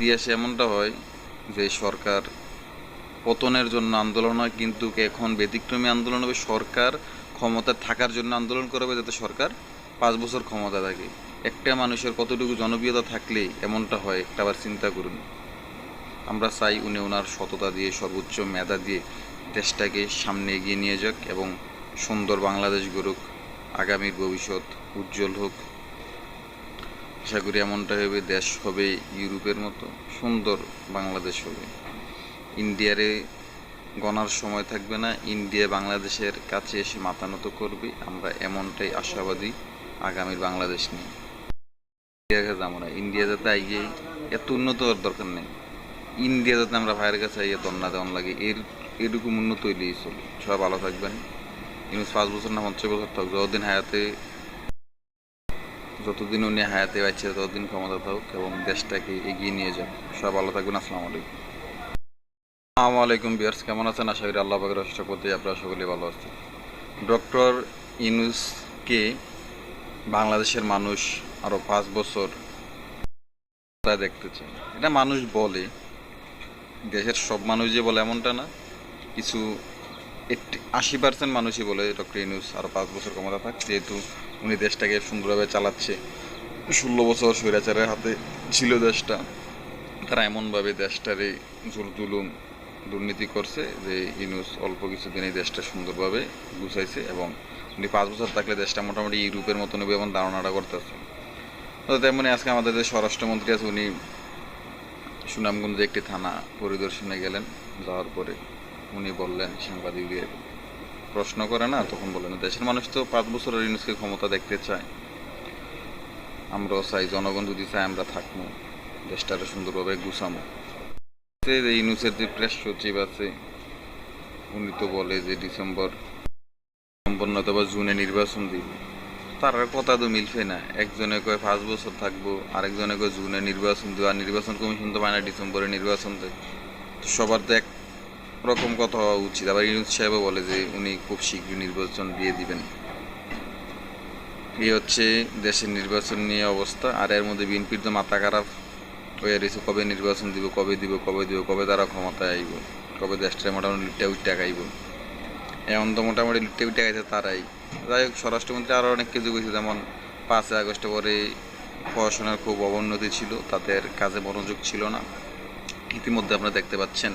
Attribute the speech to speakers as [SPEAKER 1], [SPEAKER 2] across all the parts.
[SPEAKER 1] ইতিহাসে এমনটা হয় যে সরকার পতনের জন্য আন্দোলন হয়, কিন্তু এখন ব্যতিক্রমী আন্দোলন হবে। সরকার ক্ষমতা থাকার জন্য আন্দোলন করবে যাতে সরকার পাঁচ বছর ক্ষমতা থাকে। একটা মানুষের কতটুকু জনপ্রিয়তা থাকলে এমনটা হয়, একটা আবার চিন্তা করুন। আমরা চাই উনি ওনার সততা দিয়ে, সর্বোচ্চ মেধা দিয়ে দেশটাকে সামনে এগিয়ে নিয়ে যাক এবং সুন্দর বাংলাদেশ গড়ুক, আগামীর ভবিষ্যৎ উজ্জ্বল হোক। আশা করি এমনটা হবে, দেশ হবে ইউরোপের মতো, সুন্দর বাংলাদেশ হবে। ইন্ডিয়ারে গণার সময় থাকবে না, ইন্ডিয়া বাংলাদেশের কাছে এসে মাতানত করবে, আমরা এমনটাই আশাবাদী আগামীর বাংলাদেশ নিয়ে। ইন্ডিয়াকে যাব না, ইন্ডিয়া যাতে আইয়ে এত উন্নত হওয়ার দরকার নেই। ইন্ডিয়া যাতে আমরা ভাইয়ের কাছে আইয়ে দন্না দেওয়ান লাগে, এর, এরকম উন্নত হইলেই চলে। সবাই ভালো থাকবেন। ইউনুস পাঁচ বছর না, পঞ্চাশ বছর থাকুক, যতদিন হায়াতে যতদিন উনি হায়াতে পাচ্ছে ততদিন ক্ষমতা থাকুক এবং দেশটাকে এগিয়ে নিয়ে যাক। সব ভালো থাকবেন আসসালামু আলাইকুম। আসসালামু আলাইকুম বিয়ার্স কেমন আছেন? আশা করি আল্লাহ পাকের রাষ্ট্রপতি আপনারা সকলেই ভালো আছেন। ডক্টর ইউনুসকে বাংলাদেশের মানুষ আরও পাঁচ বছর দেখতে চায়? এটা মানুষ বলে, দেশের সব মানুষ যে বলে এমনটা না। কিছু আশি পার্সেন্ট মানুষই বলে ডক্টর ইউনুস আরও পাঁচ বছর ক্ষমতা থাক, যেহেতু উনি দেশটাকে সুন্দরভাবে চালাচ্ছে। ষোলো বছর স্বৈরাচারের হাতে ছিল দেশটা। তারা এমনভাবে দেশটারে জোর জুলুম, দুর্নীতি করছে যে ইউনুস অল্প কিছুদিন এই দেশটা সুন্দরভাবে গুছাইছে এবং উনি পাঁচ বছর থাকলে দেশটা মোটামুটি ইউরোপের মতো নেবে এমন ধারণাটা করতেছে। তো তেমনি আজকে আমাদের যে স্বরাষ্ট্রমন্ত্রী আছে, উনি সুনামগঞ্জে একটি থানা পরিদর্শনে গেলেন, যাওয়ার পরে। উনি বললেন সাংবাদিকদের প্রশ্ন করে না, তখন বললেন, দেশের মানুষ তো পাঁচ বছরের ইউনুসকে ক্ষমতা দেখতে চায়। আমরাও চাই, জনগণ যদি চায় আমরা থাকব, দেশটারে সুন্দরভাবে গুছামো ইউনুসের যে প্রেস সচিব আছে, উনি তো বলে যে ডিসেম্বর নয়তো বা জুনে নির্বাচন দিব। তার কথা তো মিলছে না। একজনে কয় পাঁচ বছর থাকব, আরেকজনে কয় জুনে নির্বাচন দিব, আর নির্বাচন কমিশন তো পায় না ডিসেম্বরে নির্বাচন দেয়। তো সবার তো এক রকম কথা হওয়া উচিত। আবার ইউনুস সাহেবও বলে যে উনি খুব শীঘ্রই নির্বাচন দিয়ে দিবেন। এই হচ্ছে দেশের নির্বাচন নিয়ে অবস্থা। আর এর মধ্যে বিএনপির তো মাথা খারাপ। হয়ে রয়েছে কবে নির্বাচন দিব, কবে দিব কবে দিব, কবে তারা ক্ষমতায় আইব, কবে দেশটা মোটামুটি লিটে উইটে গাইব এখন তো মোটামুটি লিটে উইটে গাইছে তারাই। যাই হোক, স্বরাষ্ট্রমন্ত্রী আরও অনেক কিছু কইছে, যেমন পাঁচই আগস্ট পরে পড়াশোনার খুব অবনতি ছিল তাদের কাজে মনোযোগ ছিল না। ইতিমধ্যে আপনারা দেখতে পাচ্ছেন।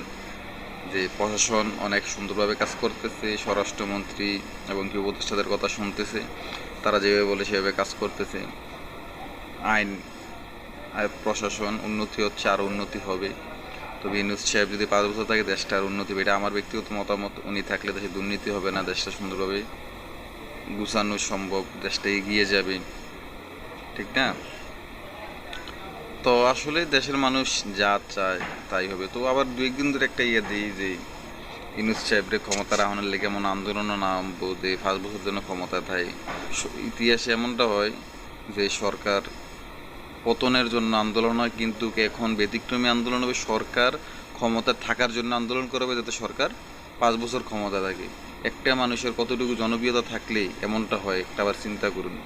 [SPEAKER 1] যে প্রশাসন অনেক সুন্দরভাবে কাজ করতেছে, স্বরাষ্ট্রমন্ত্রী এবং কি উপদেষ্টাদের কথা শুনতেছে, তারা যেভাবে বলে সেভাবে কাজ করতেছে। আইন প্রশাসন উন্নতি হচ্ছে আরও উন্নতি হবে। তবে ইউনুস সাহেব যদি পাঁচ বছর থাকে, দেশটা আর উন্নতি হবে। এটা আমার ব্যক্তিগত মতামত, উনি থাকলে দেশে দুর্নীতি হবে না, দেশটা সুন্দরভাবে গুছানো সম্ভব, দেশটা এগিয়ে যাবে। ঠিক না? তো আসলে দেশের মানুষ যা চায় তাই হবে। তো আবার দু একদিন ধরে একটা ইয়ে দিই যে ইউনুস সাহেবরে ক্ষমতা রাখানোর লেগে এমন আন্দোলনও নামবো যে পাঁচ বছর জন্য ক্ষমতা থাকে ইতিহাসে এমনটা হয় যে সরকার পতনের জন্য আন্দোলন হয়, কিন্তু এখন ব্যতিক্রমী আন্দোলন হবে। সরকার ক্ষমতা থাকার জন্য আন্দোলন করবে যাতে সরকার পাঁচ বছর ক্ষমতা থাকে। একটা মানুষের কতটুকু জনপ্রিয়তা থাকলে এমনটা হয়, একটা আবার চিন্তা করুন।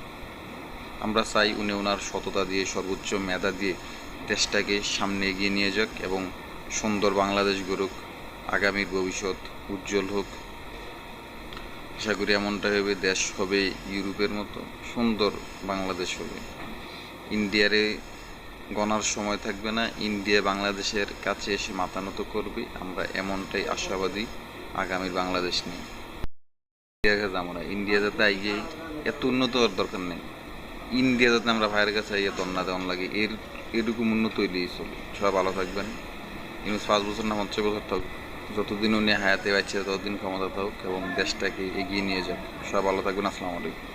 [SPEAKER 1] আমরা চাই উনি ওনার সততা দিয়ে, সর্বোচ্চ মেধা দিয়ে দেশটাকে সামনে এগিয়ে নিয়ে যাক এবং সুন্দর বাংলাদেশ গড়ুক আগামীর ভবিষ্যৎ উজ্জ্বল হোক। আশা করি এমনটা হবে, দেশ হবে ইউরোপের মতো, সুন্দর বাংলাদেশ হবে। ইন্ডিয়ারে গণার সময় থাকবে না, ইন্ডিয়া বাংলাদেশের কাছে এসে মাথা নত করবে, আমরা এমনটাই আশাবাদী আগামীর বাংলাদেশ নিয়ে। ইন্ডিয়া যাতে আইয়ে এত উন্নত হওয়ার দরকার নেই। ইন্ডিয়া যাতে আমরা ভাইয়ের কাছে দম না দেওয়ান লাগে, এর এটুকু উন্নত হইলেই চলি সবাই ভালো থাকবেন। ইউনুস পাঁচ বছর না পঞ্চাশ বছর থাকুক। যতদিন উনি হায়াতে পাচ্ছে ততদিন ক্ষমতা থাক এবং দেশটাকে এগিয়ে নিয়ে যাক। সবাই ভালো থাকবেন। আসসালামু আলাইকুম।